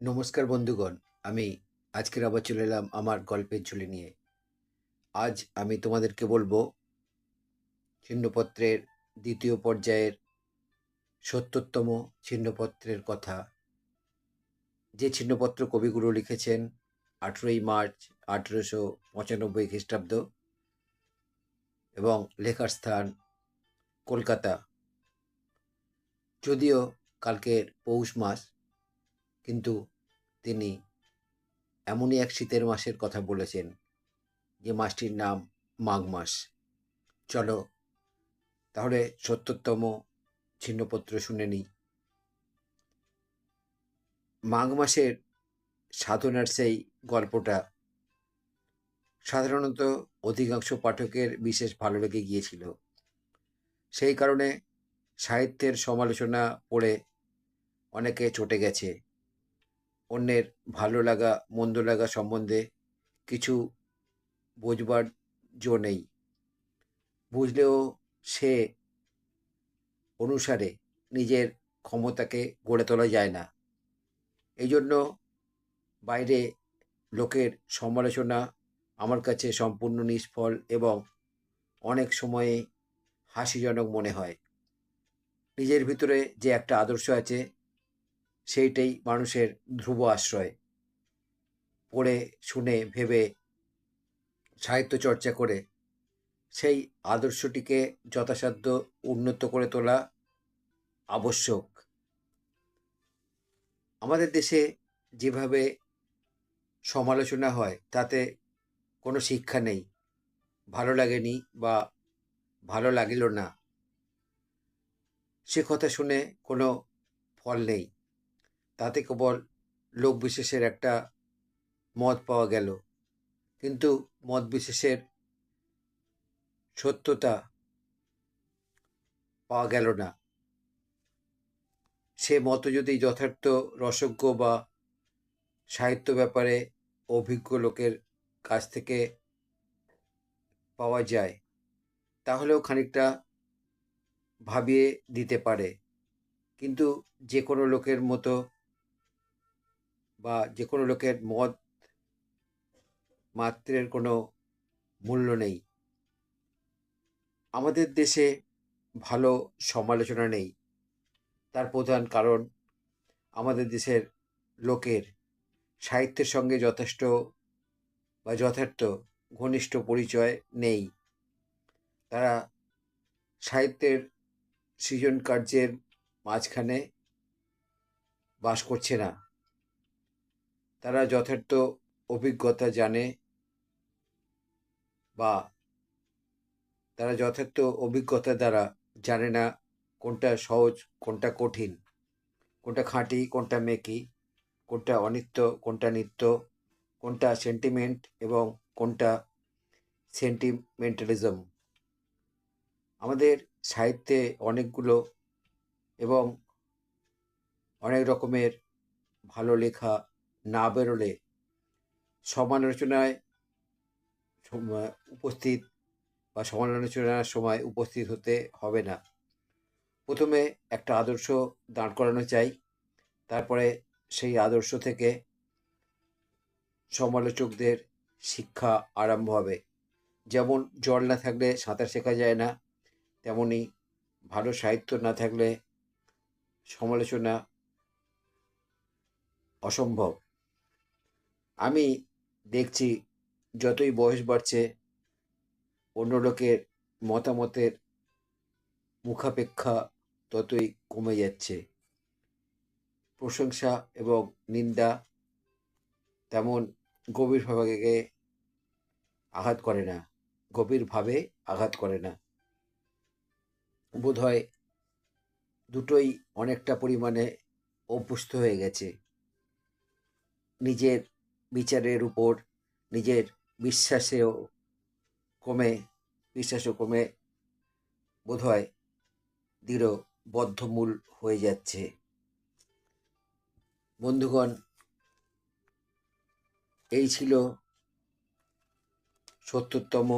নমস্কার বন্ধুগণ, আমি আজকের আবার চলে এলাম আমার গল্পের ঝুলি নিয়ে। আজ আমি তোমাদেরকে বলব ছিন্নপত্রের দ্বিতীয় পর্যায়ের সত্তরতম ছিন্নপত্রের কথা। যে ছিন্নপত্র কবিগুরু লিখেছেন আঠেরোই মার্চ আঠেরোশো পঁচানব্বই খ্রিস্টাব্দ এবং লেখার স্থান কলকাতা। যদিও কালকের পৌষ মাস কিন্তু তিনি এমনই এক শীতের মাসের কথা বলেছেন যে মাসটির নাম মাঘ মাস। চলো তাহলে সত্তরতম ছিন্নপত্র শুনে নিই। মাঘ মাসের সাধনার সেই গল্পটা সাধারণত অধিকাংশ পাঠকের বিশেষ ভালো লেগে গিয়েছিল। সেই কারণে সাহিত্যের সমালোচনা পড়ে অনেকে চটে গেছে। অন্যের ভালো লাগা, মন্দ লাগা সম্বন্ধে কিছু বোঝবার জো নেই। বুঝলেও সে অনুসারে নিজের ক্ষমতাকে গড়ে তোলা যায় না। এই জন্য বাইরে লোকের সমালোচনা আমার কাছে সম্পূর্ণ নিষ্ফল এবং অনেক সময়ে হাসিজনক মনে হয়। নিজের ভিতরে যে একটা আদর্শ আছে সেইটাই মানুষের ধ্রুব আশ্রয়। পড়ে, শুনে, ভেবে, সাহিত্য চর্চা করে, সেই আদর্শটিকে যথাসাধ্য উন্নত করে তোলা আবশ্যক। আমাদের দেশে যেভাবে সমালোচনা হয়, তাতে কোনো শিক্ষা নেই। ভালো লাগেনি বা ভালো লাগিল না। সে কথা শুনে কোনো ফল নেই। তাতে কেবল লোক বিশেষের একটা মত পাওয়া গেল। কিন্তু মত বিশেষের সত্যতা পাওয়া গেল না। সে মত যদি যথার্থ রসজ্ঞ বা সাহিত্য ব্যাপারে অভিজ্ঞ লোকের কাছ থেকে পাওয়া যায়, তাহলেও খানিকটা ভাবিয়ে দিতে পারে। কিন্তু যে কোনো লোকের মতো বা যে কোনো লোকের মত মাত্রের কোনো মূল্য নেই। আমাদের দেশে ভালো সমালোচনা নেই। তার প্রধান কারণ আমাদের দেশের লোকের সাহিত্যের সঙ্গে যথেষ্ট বা যথার্থ ঘনিষ্ঠ পরিচয় নেই। তারা সাহিত্যের সৃজন কার্যের মাঝখানে বাস করছে না। তারা যথার্থ অভিজ্ঞতা জানে বা তারা যথার্থ অভিজ্ঞতা দ্বারা জানে না কোনটা সহজ, কোনটা কঠিন, কোনটা খাঁটি, কোনটা মেকি, কোনটা অনিত্য, কোনটা নিত্য, কোনটা সেন্টিমেন্ট এবং কোনটা সেন্টিমেন্টালিজম আমাদের সাহিত্যে অনেকগুলো এবং অনেক রকমের ভালো লেখা না বেরোলে সমালোচনায় উপস্থিত বা সমালোচনার সময় উপস্থিত হতে হবে না। প্রথমে একটা আদর্শ দাঁড় করানো চাই, তারপরে সেই আদর্শ থেকে সমালোচকদের শিক্ষা আরম্ভ হবে। যেমন জল না থাকলে সাঁতার শেখা যায় না, তেমনি ভালো সাহিত্য না থাকলে সমালোচনা অসম্ভব। আমি দেখছি যতই বয়স বাড়ছে, অন্য লোকের মতামতের মুখাপেক্ষা ততই কমে যাচ্ছে। প্রশংসা এবং নিন্দা তেমন গভীরভাবে আঘাত করে না গভীরভাবে আঘাত করে না। বোধহয় দুটোই অনেকটা পরিমাণে অভ্যস্ত হয়ে গেছে। নিজের বিচারের উপর নিজের বিশ্বাসেও কমে, বিশ্বাসও কমে বোধহয় দৃঢ় বদ্ধমূল হয়ে যাচ্ছে। বন্ধুগণ, এই ছিল সত্তরতম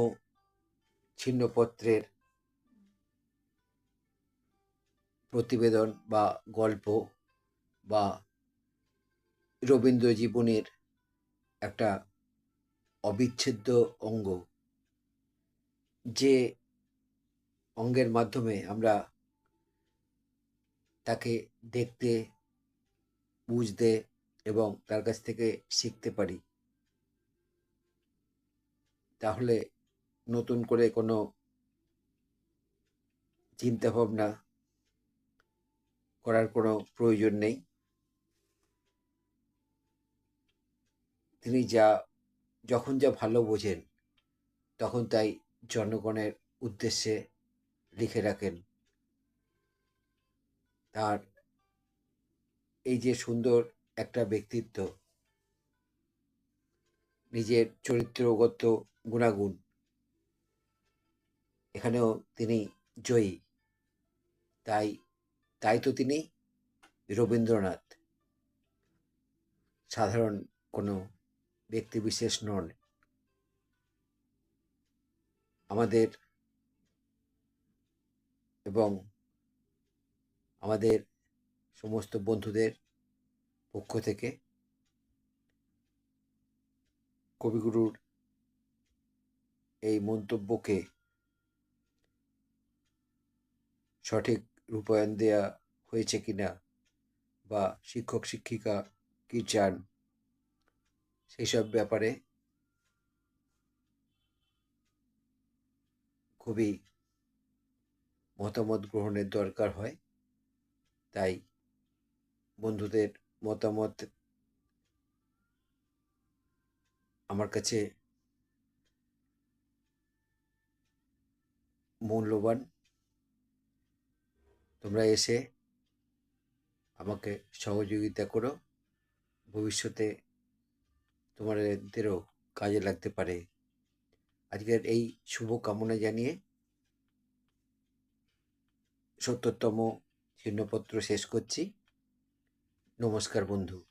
ছিন্নপত্রের প্রতিবেদন বা গল্প বা রবীন্দ্র জীবনের একটা অবিচ্ছেদ্য অঙ্গ যে অঙ্গের মাধ্যমে আমরা তাকে দেখতে, বুঝতে এবং তার কাছ থেকে শিখতে পারি। তাহলে নতুন করে কোনো চিন্তা ভাবনা করার কোনো প্রয়োজন নেই। তিনি যা, যখন যা ভালো বোঝেন, তখন তাই জনগণের উদ্দেশ্যে লিখে রাখেন। তার এই যে সুন্দর একটা ব্যক্তিত্ব, নিজের চরিত্রগত গুণাগুণ, এখানেও তিনি জয়ী। তাই তাই তো তিনি রবীন্দ্রনাথ। সাধারণ কোনো ব্যক্তিবিশেষ নন। আমাদের এবং আমাদের সমস্ত বন্ধুদের পক্ষ থেকে কবিগুরুর এই মন্তব্যকে সঠিক রূপায়ণ দেয়া হয়েছে কিনা বা শিক্ষক শিক্ষিকা কি চান সেই সব ব্যাপারে খুবই মতামত গ্রহণের দরকার হয়। তাই বন্ধুদের মতামত আমার কাছে মূল্যবান। তোমরা এসে আমাকে সহযোগিতা করো। ভবিষ্যতে তোমাদেরও কাজে লাগতে পারে। আজকের এই শুভ কামনা জানিয়ে সত্তরতম চিহ্নপত্র শেষ করছি। নমস্কার বন্ধু।